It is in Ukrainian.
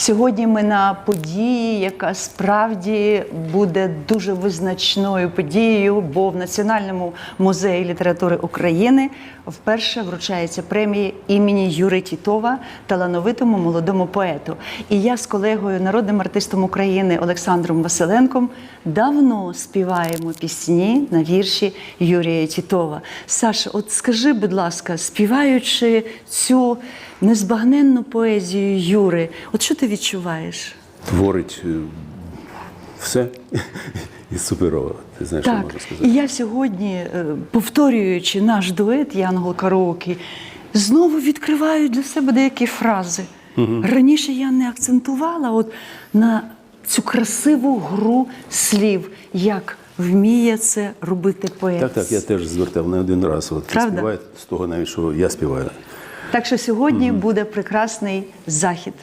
Сьогодні ми на події, яка справді буде дуже визначною подією, бо в Національному музеї літератури України вперше вручається премія імені Юри Тітова талановитому молодому поету. І я з колегою, народним артистом України Олександром Василенком давно співаємо пісні на вірші Юрія Тітова. Саша, от скажи, будь ласка, співаючи цю незбагненну поезію Юри, от що ти відчуваєш? Творить е, все і суперово. Ти знаєш, що можу сказати. і я сьогодні, е, повторюючи наш дует Янгол Караоке, знову відкриваю для себе деякі фрази. Раніше я не акцентувала от на цю красиву гру слів, як вміє це робити поет. Так, так, я теж звертав не один раз. От Правда? співають з того навіть, що я співаю. Так що сьогодні буде прекрасний захід.